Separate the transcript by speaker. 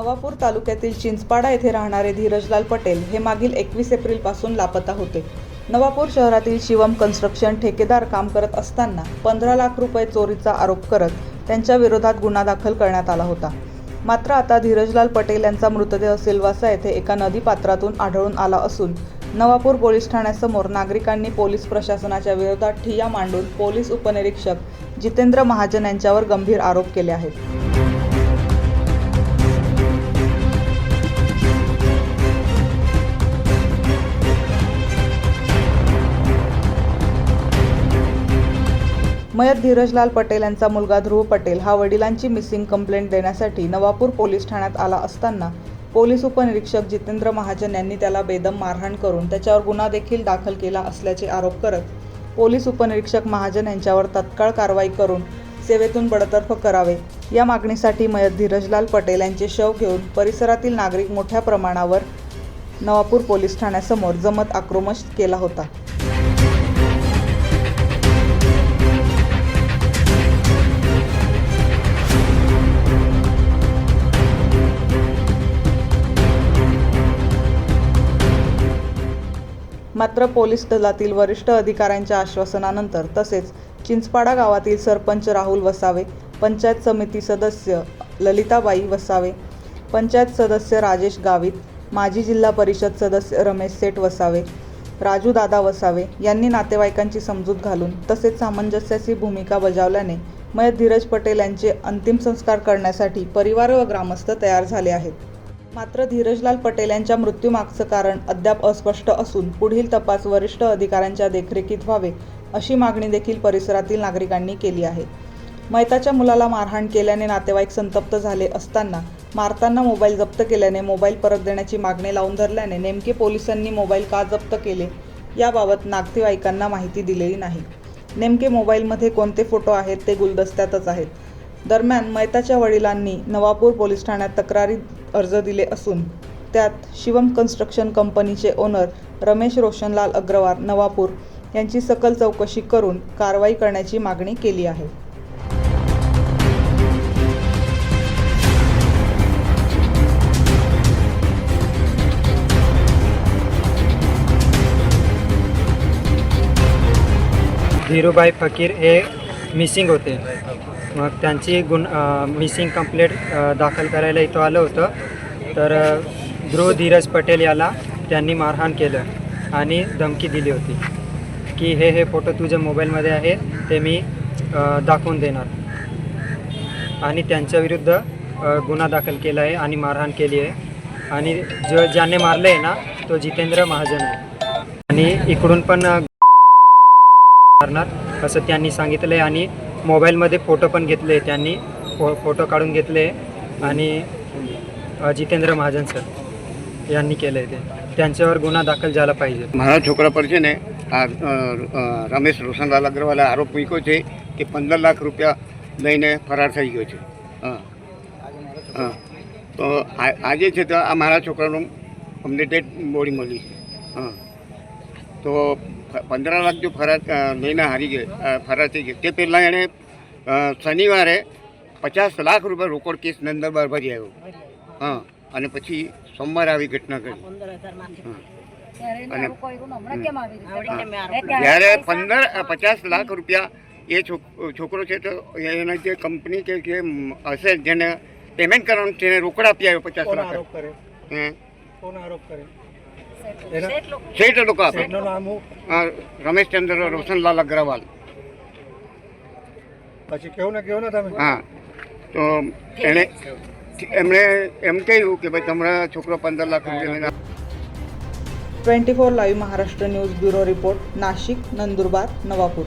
Speaker 1: नवापूर तालुक्यातील चिंचपाडा येथे राहणारे धीरजलाल पटेल हे मागील एकवीस एप्रिलपासून लापता होते. नवापूर शहरातील शिवम कन्स्ट्रक्शन ठेकेदार काम करत असताना पंधरा लाख रुपये चोरीचा आरोप करत त्यांच्या विरोधात गुन्हा दाखल करण्यात आला होता. मात्र आता धीरजलाल पटेल यांचा मृतदेह सिल्वासा येथे एका नदीपात्रातून आढळून आला असून नवापूर पोलीस ठाण्यासमोर नागरिकांनी पोलीस प्रशासनाच्या विरोधात ठिय्या मांडून पोलीस उपनिरीक्षक जितेंद्र महाजन यांच्यावर गंभीर आरोप केले आहेत. मयत धीरजलाल पटेल यांचा मुलगा ध्रुव पटेल हा वडिलांची मिसिंग कंप्लेंट देण्यासाठी नवापूर पोलीस ठाण्यात आला असताना पोलीस उपनिरीक्षक जितेंद्र महाजन यांनी त्याला बेदम मारहाण करून त्याच्यावर गुन्हा देखील दाखल केला असल्याचे आरोप करत पोलीस उपनिरीक्षक महाजन यांच्यावर तत्काळ कारवाई करून सेवेतून बडतर्फ करावे. या मागणीसाठी मयत धीरजलाल पटेल यांचे शव घेऊन परिसरातील नागरिक मोठ्या प्रमाणावर नवापूर पोलीस ठाण्यासमोर जमत आक्रोश केला होता. मात्र पोलीस दलातील वरिष्ठ अधिकाऱ्यांच्या आश्वासनानंतर तसेच चिंचपाडा गावातील सरपंच राहुल वसावे पंचायत समिती सदस्य ललिताबाई वसावे पंचायत सदस्य राजेश गावित माजी जिल्हा परिषद सदस्य रमेश सेठ वसावे राजू दादा वसावे यांनी नातेवाईकांची समजूत घालून तसेच सामंजस्याची भूमिका बजावल्याने मयत धीरज पटेल यांचे अंतिम संस्कार करण्यासाठी परिवार व ग्रामस्थ तयार झाले आहेत. मात्र धीरजलाल पटेल यांच्या मृत्यूमागचं कारण अद्याप अस्पष्ट असून पुढील तपास वरिष्ठ अधिकाऱ्यांच्या देखरेखीत व्हावे अशी मागणी देखील परिसरातील नागरिकांनी केली आहे. मैताच्या मुलाला मारहाण केल्याने नातेवाईक संतप्त झाले असताना मारताना मोबाईल जप्त केल्याने मोबाईल परत देण्याची मागणी लावून धरल्याने नेमके पोलिसांनी मोबाईल का जप्त केले याबाबत नातेवाईकांना माहिती दिलेली नाही. नेमके मोबाईलमध्ये कोणते फोटो आहेत ते गुलदस्त्यातच आहेत. दरम्यान मैताच्या वडिलांनी नवापूर पोलीस ठाण्यात तक्रारी अर्ज दिले असून त्यात शिवम कन्स्ट्रक्शन कंपनीचे ओनर रमेश रोशनलाल अग्रवाल नवापूर यांची सकल चौकशी करून कारवाई करण्याची मागणी केली आहे.
Speaker 2: धीरूभाई फकीर हे मिसिंग होते. मग त्यांची गुण मिसिंग कंप्लेंट दाखल करायला इथं आलं होतं. तर ध्रुव धीरज पटेल याला त्यांनी मारहाण केलं आणि धमकी दिली होती. की हे हे फोटो तुझ्या मोबाईलमध्ये आहे ते मी दाखवून देणार. आणि त्यांच्याविरुद्ध विरुद्ध गुन्हा दाखल केला आहे आणि मारहाण केली आहे. आणि जो ज्याने मारलं आहे ना तो जितेंद्र महाजन आहे. आणि इकडून पण अ, मारणार असं त्यांनी सांगितलं आहे आणि मोबाईलमध्ये फोटो पण घेतले त्यांनी फो फोटो काढून घेतले आणि अ, जितेंद्र महाजन सर यांनी केलं आहे ते त्यांच्यावर गुन्हा दाखल झाला પાહિજે
Speaker 3: મારા છોકરા પર છે ને આ અ, અ, રમેશ રોશનલાલ અગ્રવાલે આરોપ મૂક્યો છે કે પંદર લાખ રૂપિયા લઈને ફરાર થઈ ગયો છે હા હા તો આ- આજે છે તો આ મારા છોકરાનું અમને ડેડ બોડી મળી છે હા તો પંદર લાખ જો ફરાર લઈને હારી ગયો ફરાર થઈ ગયો તે પહેલાં એણે શનિવારે પચાસ લાખ રૂપિયા રોકડ કેસ નંદરબાર ભરી આવ્યો હા અને પછી સોમવારે આવી ઘટના કરી અને જ્યારે પંદર પચાસ લાખ રૂપિયા એ છોક- છોકરો છે તો એના જે કંપની કે જે હશે જેને પેમેન્ટ કરવાનું તેને રોકડ આપી આવ્યો પચાસ લાખ. હે? શેઠ લોકો આપે અ, રમેશચંદ્ર રોશનલાલ અગ્રવાલ
Speaker 4: પછી કેવું ને કેવું ને તમે
Speaker 3: હા તો એણે એમણે એમ કહ્યું કે ભાઈ તમારા છોકરો પંદર લાખ રૂપિયા લઈને
Speaker 1: twenty four live Maharashtra news bureau report Nashik Nandurbar Navapur